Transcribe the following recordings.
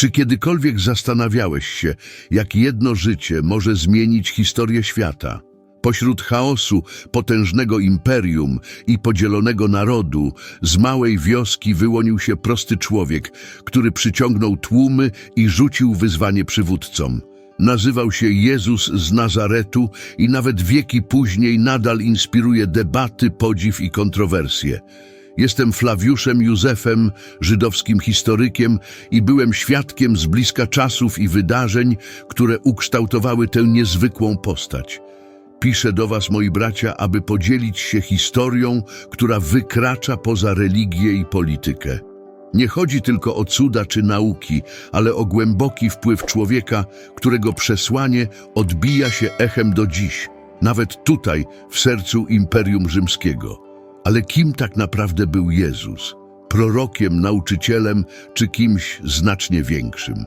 Czy kiedykolwiek zastanawiałeś się, jak jedno życie może zmienić historię świata? Pośród chaosu potężnego imperium i podzielonego narodu z małej wioski wyłonił się prosty człowiek, który przyciągnął tłumy i rzucił wyzwanie przywódcom. Nazywał się Jezus z Nazaretu i nawet wieki później nadal inspiruje debaty, podziw i kontrowersje. Jestem Flawiuszem Józefem, żydowskim historykiem i byłem świadkiem z bliska czasów i wydarzeń, które ukształtowały tę niezwykłą postać. Piszę do Was, moi bracia, aby podzielić się historią, która wykracza poza religię i politykę. Nie chodzi tylko o cuda czy nauki, ale o głęboki wpływ człowieka, którego przesłanie odbija się echem do dziś, nawet tutaj, w sercu Imperium Rzymskiego. Ale kim tak naprawdę był Jezus? Prorokiem, nauczycielem czy kimś znacznie większym?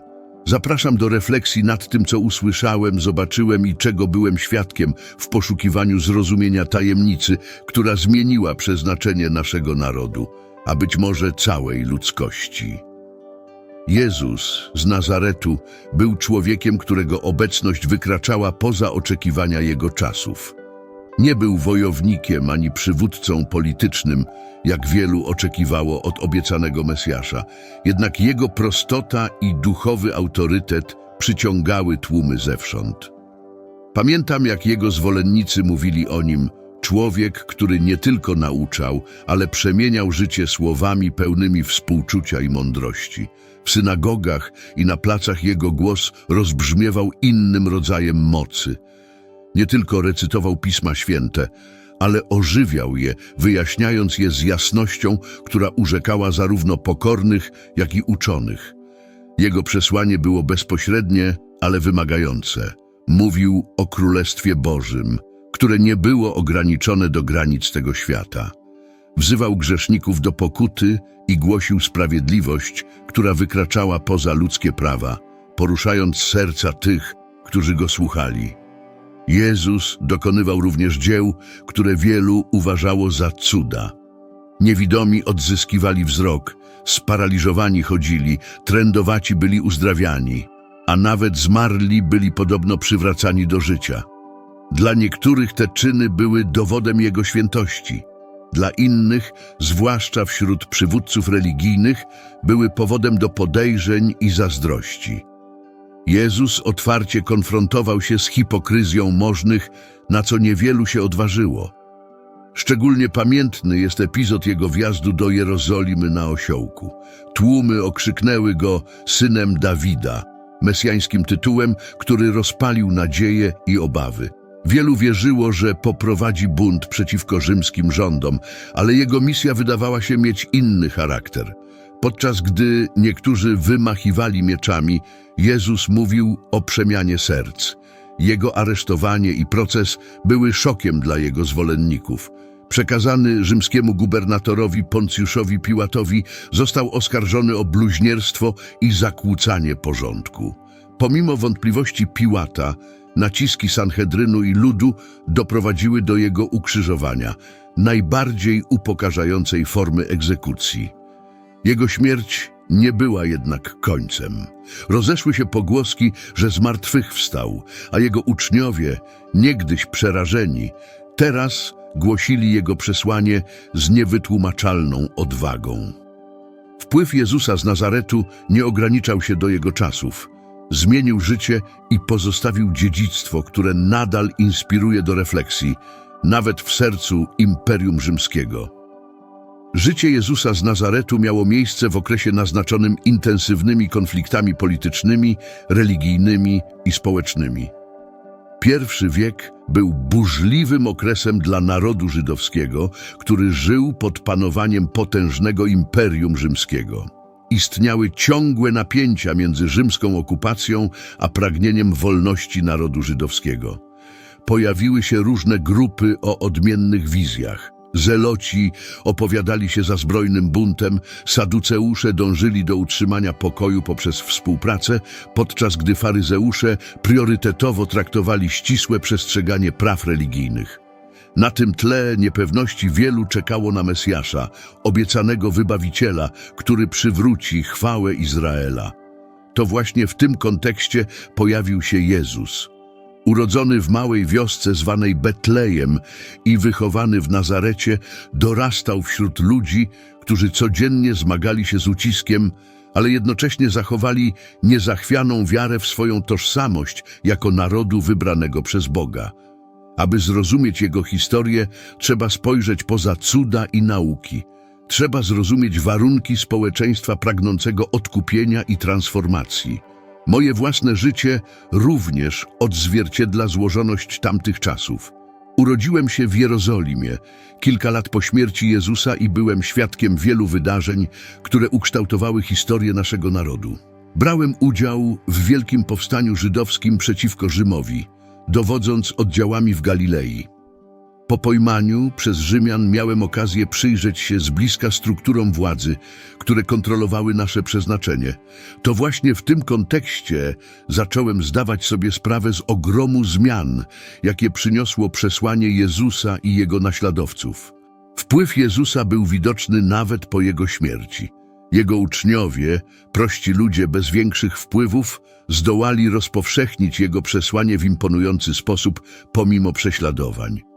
Zapraszam do refleksji nad tym, co usłyszałem, zobaczyłem i czego byłem świadkiem w poszukiwaniu zrozumienia tajemnicy, która zmieniła przeznaczenie naszego narodu, a być może całej ludzkości. Jezus z Nazaretu był człowiekiem, którego obecność wykraczała poza oczekiwania jego czasów. Nie był wojownikiem ani przywódcą politycznym, jak wielu oczekiwało od obiecanego Mesjasza. Jednak jego prostota i duchowy autorytet przyciągały tłumy zewsząd. Pamiętam, jak jego zwolennicy mówili o nim człowiek, który nie tylko nauczał, ale przemieniał życie słowami pełnymi współczucia i mądrości. W synagogach i na placach jego głos rozbrzmiewał innym rodzajem mocy. Nie tylko recytował Pisma Święte, ale ożywiał je, wyjaśniając je z jasnością, która urzekała zarówno pokornych, jak i uczonych. Jego przesłanie było bezpośrednie, ale wymagające. Mówił o Królestwie Bożym, które nie było ograniczone do granic tego świata. Wzywał grzeszników do pokuty i głosił sprawiedliwość, która wykraczała poza ludzkie prawa, poruszając serca tych, którzy go słuchali. Jezus dokonywał również dzieł, które wielu uważało za cuda. Niewidomi odzyskiwali wzrok, sparaliżowani chodzili, trędowaci byli uzdrawiani, a nawet zmarli byli podobno przywracani do życia. Dla niektórych te czyny były dowodem Jego świętości. Dla innych, zwłaszcza wśród przywódców religijnych, były powodem do podejrzeń i zazdrości. Jezus otwarcie konfrontował się z hipokryzją możnych, na co niewielu się odważyło. Szczególnie pamiętny jest epizod jego wjazdu do Jerozolimy na osiołku. Tłumy okrzyknęły go synem Dawida, mesjańskim tytułem, który rozpalił nadzieje i obawy. Wielu wierzyło, że poprowadzi bunt przeciwko rzymskim rządom, ale jego misja wydawała się mieć inny charakter. Podczas gdy niektórzy wymachiwali mieczami, Jezus mówił o przemianie serc. Jego aresztowanie i proces były szokiem dla jego zwolenników. Przekazany rzymskiemu gubernatorowi Poncjuszowi Piłatowi, został oskarżony o bluźnierstwo i zakłócanie porządku. Pomimo wątpliwości Piłata, naciski Sanhedrynu i ludu doprowadziły do jego ukrzyżowania, najbardziej upokarzającej formy egzekucji. Jego śmierć nie była jednak końcem. Rozeszły się pogłoski, że zmartwychwstał, a jego uczniowie, niegdyś przerażeni, teraz głosili jego przesłanie z niewytłumaczalną odwagą. Wpływ Jezusa z Nazaretu nie ograniczał się do jego czasów. Zmienił życie i pozostawił dziedzictwo, które nadal inspiruje do refleksji, nawet w sercu Imperium Rzymskiego. Życie Jezusa z Nazaretu miało miejsce w okresie naznaczonym intensywnymi konfliktami politycznymi, religijnymi i społecznymi. Pierwszy wiek był burzliwym okresem dla narodu żydowskiego, który żył pod panowaniem potężnego imperium rzymskiego. Istniały ciągłe napięcia między rzymską okupacją a pragnieniem wolności narodu żydowskiego. Pojawiły się różne grupy o odmiennych wizjach. Zeloci opowiadali się za zbrojnym buntem, saduceusze dążyli do utrzymania pokoju poprzez współpracę, podczas gdy faryzeusze priorytetowo traktowali ścisłe przestrzeganie praw religijnych. Na tym tle niepewności wielu czekało na Mesjasza, obiecanego wybawiciela, który przywróci chwałę Izraela. to właśnie w tym kontekście pojawił się Jezus. Urodzony w małej wiosce zwanej Betlejem i wychowany w Nazarecie, dorastał wśród ludzi, którzy codziennie zmagali się z uciskiem, ale jednocześnie zachowali niezachwianą wiarę w swoją tożsamość jako narodu wybranego przez Boga. Aby zrozumieć jego historię, trzeba spojrzeć poza cuda i nauki. Trzeba zrozumieć warunki społeczeństwa pragnącego odkupienia i transformacji. Moje własne życie również odzwierciedla złożoność tamtych czasów. Urodziłem się w Jerozolimie, kilka lat po śmierci Jezusa i byłem świadkiem wielu wydarzeń, które ukształtowały historię naszego narodu. Brałem udział w wielkim powstaniu żydowskim przeciwko Rzymowi, dowodząc oddziałami w Galilei. Po pojmaniu przez Rzymian miałem okazję przyjrzeć się z bliska strukturom władzy, które kontrolowały nasze przeznaczenie. To właśnie w tym kontekście zacząłem zdawać sobie sprawę z ogromu zmian, jakie przyniosło przesłanie Jezusa i jego naśladowców. Wpływ Jezusa był widoczny nawet po jego śmierci. Jego uczniowie, prości ludzie bez większych wpływów, zdołali rozpowszechnić jego przesłanie w imponujący sposób pomimo prześladowań.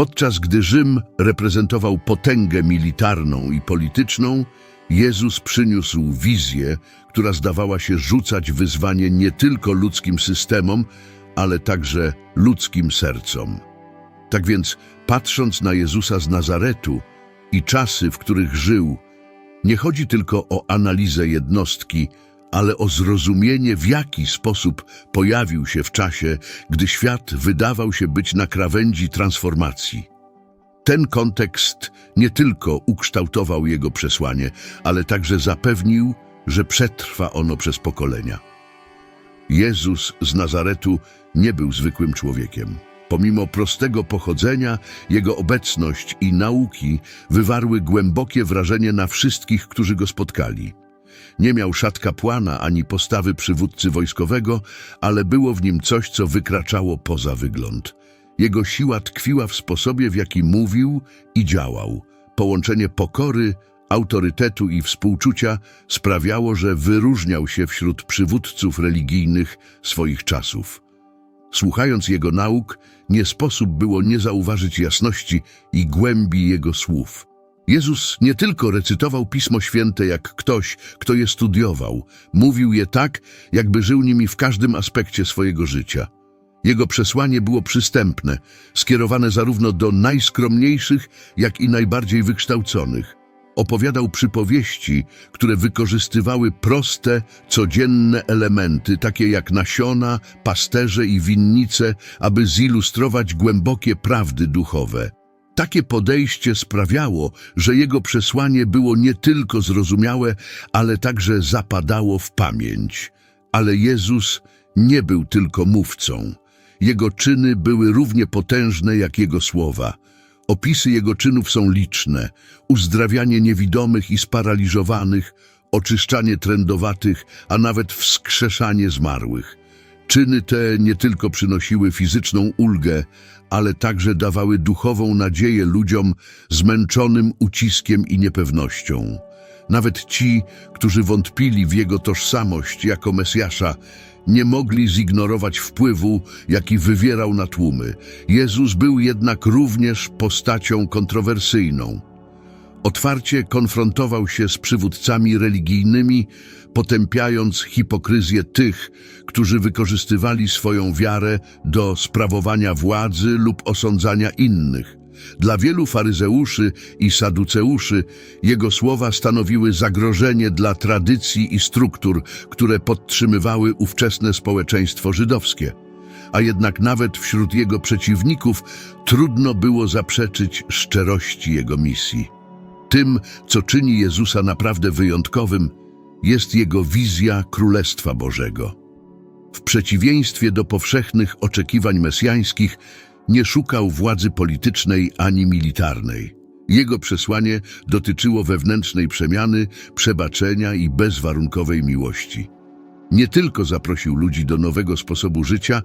Podczas gdy Rzym reprezentował potęgę militarną i polityczną, Jezus przyniósł wizję, która zdawała się rzucać wyzwanie nie tylko ludzkim systemom, ale także ludzkim sercom. Tak więc, patrząc na Jezusa z Nazaretu i czasy, w których żył, nie chodzi tylko o analizę jednostki, ale o zrozumienie, w jaki sposób pojawił się w czasie, gdy świat wydawał się być na krawędzi transformacji. Ten kontekst nie tylko ukształtował jego przesłanie, ale także zapewnił, że przetrwa ono przez pokolenia. Jezus z Nazaretu nie był zwykłym człowiekiem. Pomimo prostego pochodzenia, jego obecność i nauki wywarły głębokie wrażenie na wszystkich, którzy go spotkali. Nie miał szat kapłana ani postawy przywódcy wojskowego, ale było w nim coś, co wykraczało poza wygląd. Jego siła tkwiła w sposobie, w jaki mówił i działał. Połączenie pokory, autorytetu i współczucia sprawiało, że wyróżniał się wśród przywódców religijnych swoich czasów. Słuchając jego nauk, nie sposób było nie zauważyć jasności i głębi jego słów. Jezus nie tylko recytował Pismo Święte jak ktoś, kto je studiował, mówił je tak, jakby żył nimi w każdym aspekcie swojego życia. Jego przesłanie było przystępne, skierowane zarówno do najskromniejszych, jak i najbardziej wykształconych. Opowiadał przypowieści, które wykorzystywały proste, codzienne elementy, takie jak nasiona, pasterze i winnice, aby zilustrować głębokie prawdy duchowe. Takie podejście sprawiało, że jego przesłanie było nie tylko zrozumiałe, ale także zapadało w pamięć. Ale Jezus nie był tylko mówcą. Jego czyny były równie potężne jak jego słowa. Opisy jego czynów są liczne. Uzdrawianie niewidomych i sparaliżowanych, oczyszczanie trędowatych, a nawet wskrzeszanie zmarłych. Czyny te nie tylko przynosiły fizyczną ulgę, ale także dawały duchową nadzieję ludziom zmęczonym uciskiem i niepewnością. Nawet ci, którzy wątpili w jego tożsamość jako Mesjasza, nie mogli zignorować wpływu, jaki wywierał na tłumy. Jezus był jednak również postacią kontrowersyjną. Otwarcie konfrontował się z przywódcami religijnymi, potępiając hipokryzję tych, którzy wykorzystywali swoją wiarę do sprawowania władzy lub osądzania innych. Dla wielu faryzeuszy i saduceuszy jego słowa stanowiły zagrożenie dla tradycji i struktur, które podtrzymywały ówczesne społeczeństwo żydowskie. A jednak nawet wśród jego przeciwników trudno było zaprzeczyć szczerości jego misji. Tym, co czyni Jezusa naprawdę wyjątkowym, jest jego wizja Królestwa Bożego. W przeciwieństwie do powszechnych oczekiwań mesjańskich, nie szukał władzy politycznej ani militarnej. Jego przesłanie dotyczyło wewnętrznej przemiany, przebaczenia i bezwarunkowej miłości. Nie tylko zaprosił ludzi do nowego sposobu życia,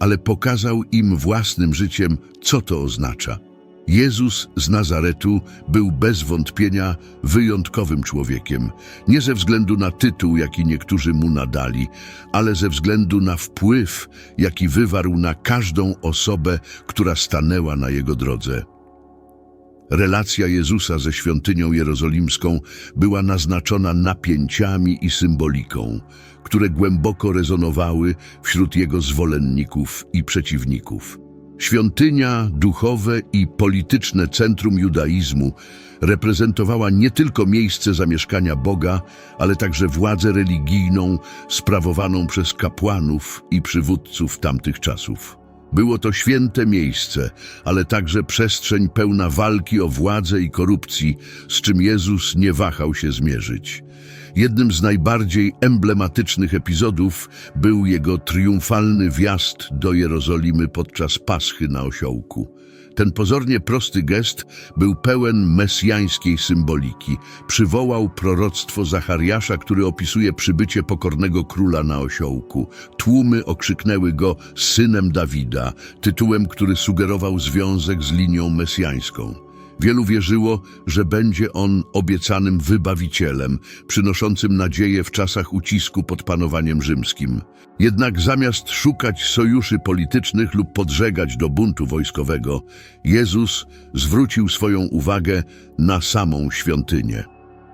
ale pokazał im własnym życiem, co to oznacza. Jezus z Nazaretu był bez wątpienia wyjątkowym człowiekiem, nie ze względu na tytuł, jaki niektórzy mu nadali, ale ze względu na wpływ, jaki wywarł na każdą osobę, która stanęła na jego drodze. Relacja Jezusa ze świątynią jerozolimską była naznaczona napięciami i symboliką, które głęboko rezonowały wśród jego zwolenników i przeciwników. Świątynia, duchowe i polityczne centrum judaizmu reprezentowała nie tylko miejsce zamieszkania Boga, ale także władzę religijną sprawowaną przez kapłanów i przywódców tamtych czasów. Było to święte miejsce, ale także przestrzeń pełna walki o władzę i korupcji, z czym Jezus nie wahał się zmierzyć. Jednym z najbardziej emblematycznych epizodów był jego triumfalny wjazd do Jerozolimy podczas Paschy na osiołku. Ten pozornie prosty gest był pełen mesjańskiej symboliki. Przywołał proroctwo Zachariasza, który opisuje przybycie pokornego króla na osiołku. Tłumy okrzyknęły go synem Dawida, tytułem, który sugerował związek z linią mesjańską. Wielu wierzyło, że będzie on obiecanym wybawicielem, przynoszącym nadzieję w czasach ucisku pod panowaniem rzymskim. Jednak zamiast szukać sojuszy politycznych lub podżegać do buntu wojskowego, Jezus zwrócił swoją uwagę na samą świątynię.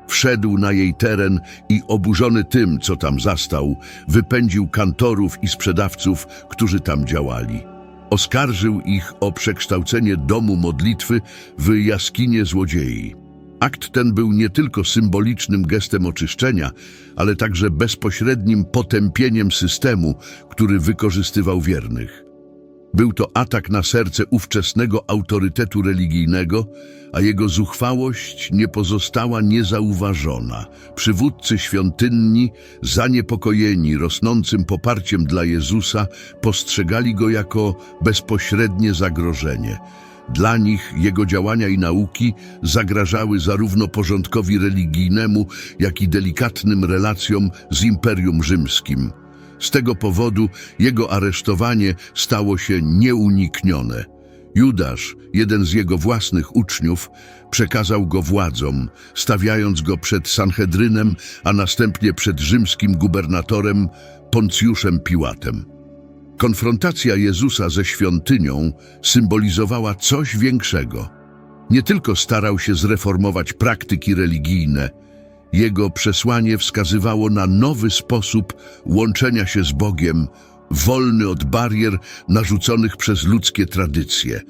Wszedł na jej teren i oburzony tym, co tam zastał, wypędził kantorów i sprzedawców, którzy tam działali. Oskarżył ich o przekształcenie domu modlitwy w jaskinię złodziei. Akt ten był nie tylko symbolicznym gestem oczyszczenia, ale także bezpośrednim potępieniem systemu, który wykorzystywał wiernych. Był to atak na serce ówczesnego autorytetu religijnego, a jego zuchwałość nie pozostała niezauważona. Przywódcy świątynni, zaniepokojeni rosnącym poparciem dla Jezusa, postrzegali go jako bezpośrednie zagrożenie. Dla nich jego działania i nauki zagrażały zarówno porządkowi religijnemu, jak i delikatnym relacjom z Imperium Rzymskim. Z tego powodu jego aresztowanie stało się nieuniknione. Judasz, jeden z jego własnych uczniów, przekazał go władzom, stawiając go przed Sanhedrynem, a następnie przed rzymskim gubernatorem Poncjuszem Piłatem. Konfrontacja Jezusa ze świątynią symbolizowała coś większego. Nie tylko starał się zreformować praktyki religijne, jego przesłanie wskazywało na nowy sposób łączenia się z Bogiem, wolny od barier narzuconych przez ludzkie tradycje.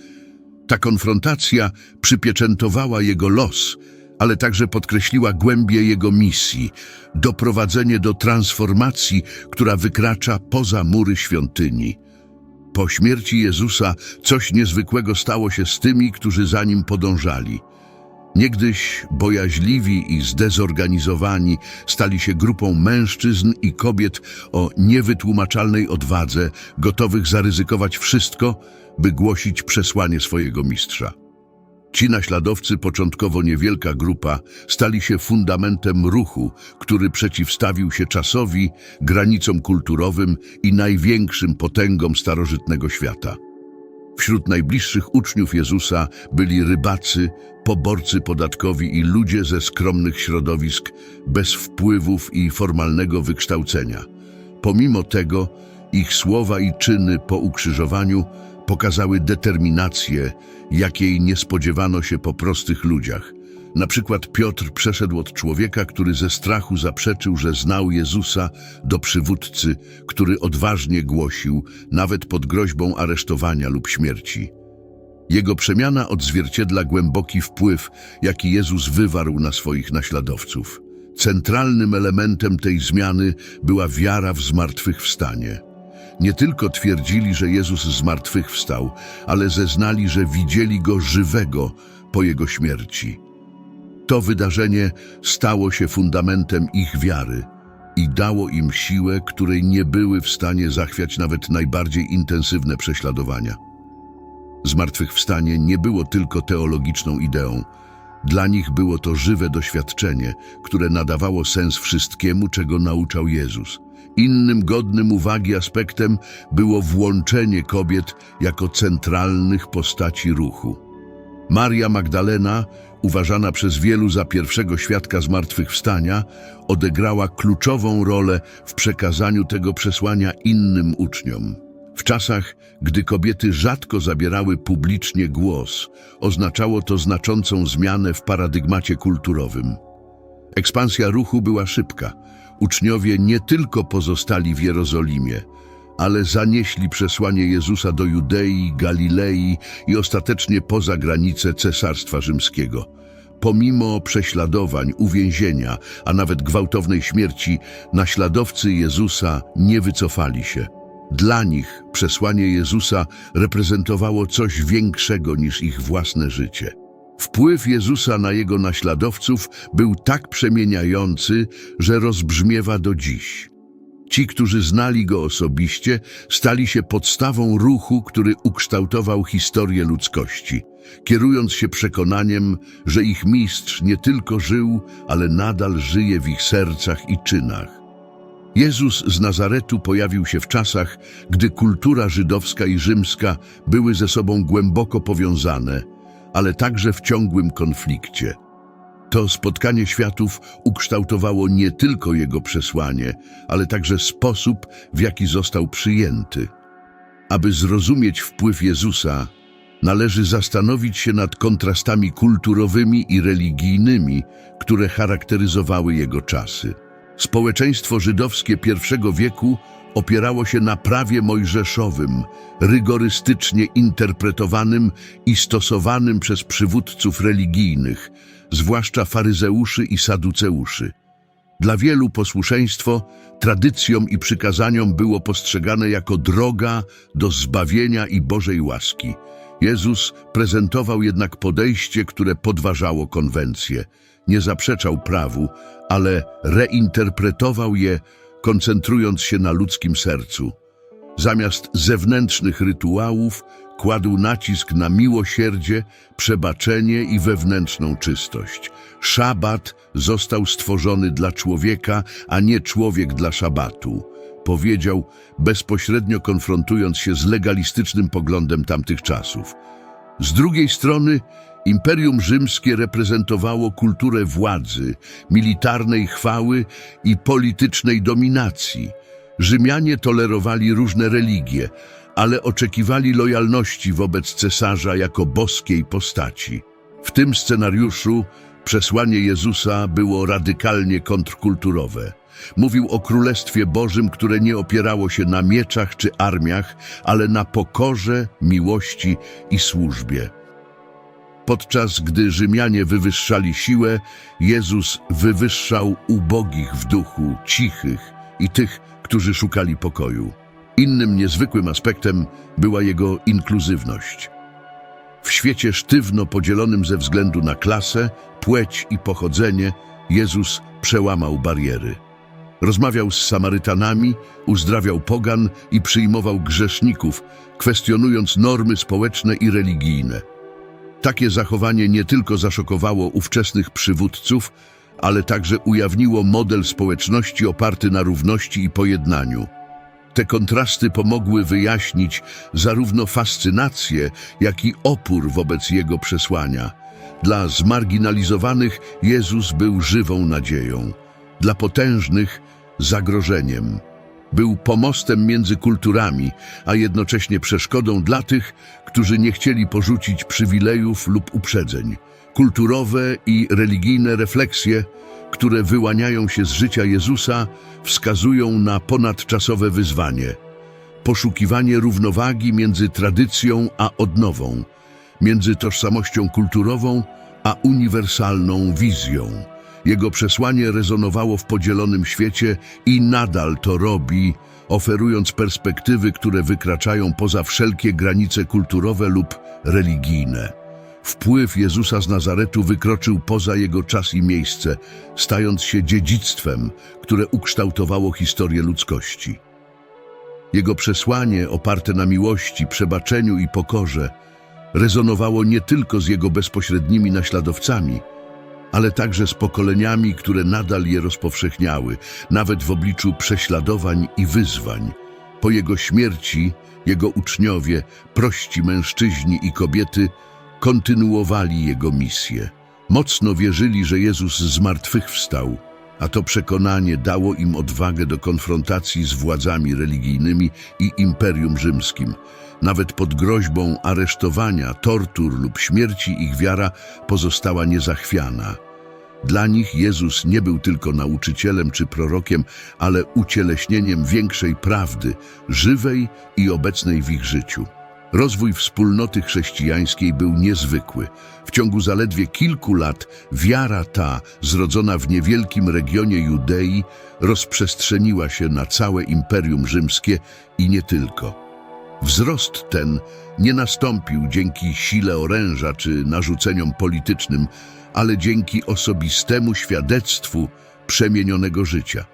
Ta konfrontacja przypieczętowała jego los, ale także podkreśliła głębię jego misji doprowadzenie do transformacji, która wykracza poza mury świątyni. Po śmierci Jezusa coś niezwykłego stało się z tymi, którzy za nim podążali. Niegdyś bojaźliwi i zdezorganizowani stali się grupą mężczyzn i kobiet o niewytłumaczalnej odwadze, gotowych zaryzykować wszystko, by głosić przesłanie swojego mistrza. Ci naśladowcy, początkowo niewielka grupa, stali się fundamentem ruchu, który przeciwstawił się czasowi, granicom kulturowym i największym potęgom starożytnego świata. Wśród najbliższych uczniów Jezusa byli rybacy, poborcy podatkowi i ludzie ze skromnych środowisk, bez wpływów i formalnego wykształcenia. Pomimo tego, ich słowa i czyny po ukrzyżowaniu pokazały determinację, jakiej nie spodziewano się po prostych ludziach. Na przykład Piotr przeszedł od człowieka, który ze strachu zaprzeczył, że znał Jezusa, do przywódcy, który odważnie głosił, nawet pod groźbą aresztowania lub śmierci. Jego przemiana odzwierciedla głęboki wpływ, jaki Jezus wywarł na swoich naśladowców. Centralnym elementem tej zmiany była wiara w zmartwychwstanie. Nie tylko twierdzili, że Jezus zmartwychwstał, ale zeznali, że widzieli Go żywego po Jego śmierci. To wydarzenie stało się fundamentem ich wiary i dało im siłę, której nie były w stanie zachwiać nawet najbardziej intensywne prześladowania. Zmartwychwstanie nie było tylko teologiczną ideą. Dla nich było to żywe doświadczenie, które nadawało sens wszystkiemu, czego nauczał Jezus. Innym godnym uwagi aspektem było włączenie kobiet jako centralnych postaci ruchu. Maria Magdalena, uważana przez wielu za pierwszego świadka zmartwychwstania, odegrała kluczową rolę w przekazaniu tego przesłania innym uczniom. W czasach, gdy kobiety rzadko zabierały publicznie głos, oznaczało to znaczącą zmianę w paradygmacie kulturowym. Ekspansja ruchu była szybka. Uczniowie nie tylko pozostali w Jerozolimie, ale zanieśli przesłanie Jezusa do Judei, Galilei i ostatecznie poza granice Cesarstwa Rzymskiego. Pomimo prześladowań, uwięzienia, a nawet gwałtownej śmierci, naśladowcy Jezusa nie wycofali się. Dla nich przesłanie Jezusa reprezentowało coś większego niż ich własne życie. Wpływ Jezusa na jego naśladowców był tak przemieniający, że rozbrzmiewa do dziś. Ci, którzy znali go osobiście, stali się podstawą ruchu, który ukształtował historię ludzkości, kierując się przekonaniem, że ich mistrz nie tylko żył, ale nadal żyje w ich sercach i czynach. Jezus z Nazaretu pojawił się w czasach, gdy kultura żydowska i rzymska były ze sobą głęboko powiązane, ale także w ciągłym konflikcie. To spotkanie światów ukształtowało nie tylko jego przesłanie, ale także sposób, w jaki został przyjęty. Aby zrozumieć wpływ Jezusa, należy zastanowić się nad kontrastami kulturowymi i religijnymi, które charakteryzowały jego czasy. Społeczeństwo żydowskie I wieku opierało się na prawie mojżeszowym, rygorystycznie interpretowanym i stosowanym przez przywódców religijnych, zwłaszcza faryzeuszy i saduceuszy. Dla wielu posłuszeństwo tradycjom i przykazaniom było postrzegane jako droga do zbawienia i Bożej łaski. Jezus prezentował jednak podejście, które podważało konwencje. Nie zaprzeczał prawu, ale reinterpretował je, koncentrując się na ludzkim sercu. Zamiast zewnętrznych rytuałów kładł nacisk na miłosierdzie, przebaczenie i wewnętrzną czystość. Szabat został stworzony dla człowieka, a nie człowiek dla szabatu. Powiedział, bezpośrednio konfrontując się z legalistycznym poglądem tamtych czasów. Z drugiej strony Imperium Rzymskie reprezentowało kulturę władzy, militarnej chwały i politycznej dominacji. Rzymianie tolerowali różne religie, ale oczekiwali lojalności wobec cesarza jako boskiej postaci. W tym scenariuszu przesłanie Jezusa było radykalnie kontrkulturowe. Mówił o Królestwie Bożym, które nie opierało się na mieczach czy armiach, ale na pokorze, miłości i służbie. Podczas gdy Rzymianie wywyższali siłę, Jezus wywyższał ubogich w duchu, cichych i tych, którzy szukali pokoju. Innym niezwykłym aspektem była jego inkluzywność. W świecie sztywno podzielonym ze względu na klasę, płeć i pochodzenie, Jezus przełamał bariery. Rozmawiał z Samarytanami, uzdrawiał pogan i przyjmował grzeszników, kwestionując normy społeczne i religijne. Takie zachowanie nie tylko zaszokowało ówczesnych przywódców, ale także ujawniło model społeczności oparty na równości i pojednaniu. Te kontrasty pomogły wyjaśnić zarówno fascynację, jak i opór wobec jego przesłania. Dla zmarginalizowanych Jezus był żywą nadzieją, dla potężnych zagrożeniem. Był pomostem między kulturami, a jednocześnie przeszkodą dla tych, którzy nie chcieli porzucić przywilejów lub uprzedzeń. Kulturowe i religijne refleksje, które wyłaniają się z życia Jezusa, wskazują na ponadczasowe wyzwanie. Poszukiwanie równowagi między tradycją a odnową, między tożsamością kulturową a uniwersalną wizją. Jego przesłanie rezonowało w podzielonym świecie i nadal to robi, oferując perspektywy, które wykraczają poza wszelkie granice kulturowe lub religijne. Wpływ Jezusa z Nazaretu wykroczył poza jego czas i miejsce, stając się dziedzictwem, które ukształtowało historię ludzkości. Jego przesłanie, oparte na miłości, przebaczeniu i pokorze, rezonowało nie tylko z jego bezpośrednimi naśladowcami, ale także z pokoleniami, które nadal je rozpowszechniały, nawet w obliczu prześladowań i wyzwań. Po jego śmierci jego uczniowie, prości mężczyźni i kobiety, kontynuowali jego misję. Mocno wierzyli, że Jezus zmartwychwstał, a to przekonanie dało im odwagę do konfrontacji z władzami religijnymi i Imperium Rzymskim. Nawet pod groźbą aresztowania, tortur lub śmierci ich wiara pozostała niezachwiana. Dla nich Jezus nie był tylko nauczycielem czy prorokiem, ale ucieleśnieniem większej prawdy, żywej i obecnej w ich życiu. Rozwój wspólnoty chrześcijańskiej był niezwykły. W ciągu zaledwie kilku lat wiara ta, zrodzona w niewielkim regionie Judei, rozprzestrzeniła się na całe Imperium Rzymskie i nie tylko. Wzrost ten nie nastąpił dzięki sile oręża czy narzuceniom politycznym, ale dzięki osobistemu świadectwu przemienionego życia.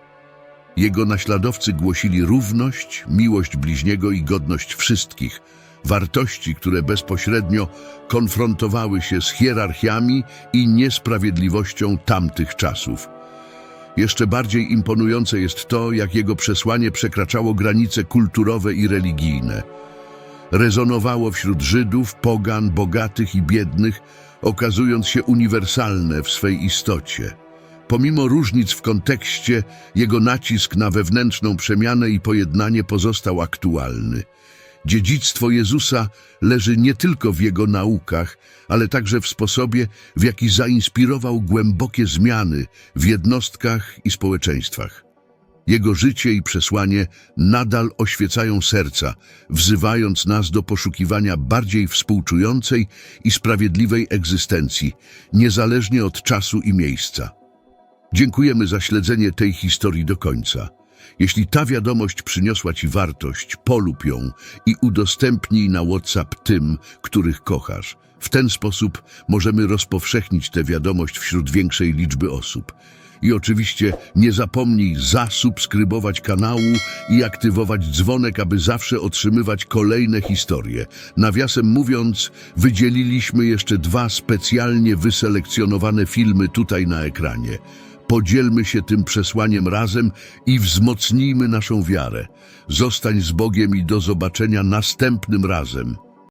Jego naśladowcy głosili równość, miłość bliźniego i godność wszystkich, wartości, które bezpośrednio konfrontowały się z hierarchiami i niesprawiedliwością tamtych czasów. Jeszcze bardziej imponujące jest to, jak jego przesłanie przekraczało granice kulturowe i religijne. Rezonowało wśród Żydów, pogan, bogatych i biednych, okazując się uniwersalne w swej istocie. Pomimo różnic w kontekście, jego nacisk na wewnętrzną przemianę i pojednanie pozostał aktualny. Dziedzictwo Jezusa leży nie tylko w jego naukach, ale także w sposobie, w jaki zainspirował głębokie zmiany w jednostkach i społeczeństwach. Jego życie i przesłanie nadal oświecają serca, wzywając nas do poszukiwania bardziej współczującej i sprawiedliwej egzystencji, niezależnie od czasu i miejsca. Dziękujemy za śledzenie tej historii do końca. Jeśli ta wiadomość przyniosła Ci wartość, polub ją i udostępnij na WhatsApp tym, których kochasz. W ten sposób możemy rozpowszechnić tę wiadomość wśród większej liczby osób. I oczywiście nie zapomnij zasubskrybować kanału i aktywować dzwonek, aby zawsze otrzymywać kolejne historie. Nawiasem mówiąc, wydzieliliśmy jeszcze dwa specjalnie wyselekcjonowane filmy tutaj na ekranie. Podzielmy się tym przesłaniem razem i wzmocnijmy naszą wiarę. Zostań z Bogiem i do zobaczenia następnym razem.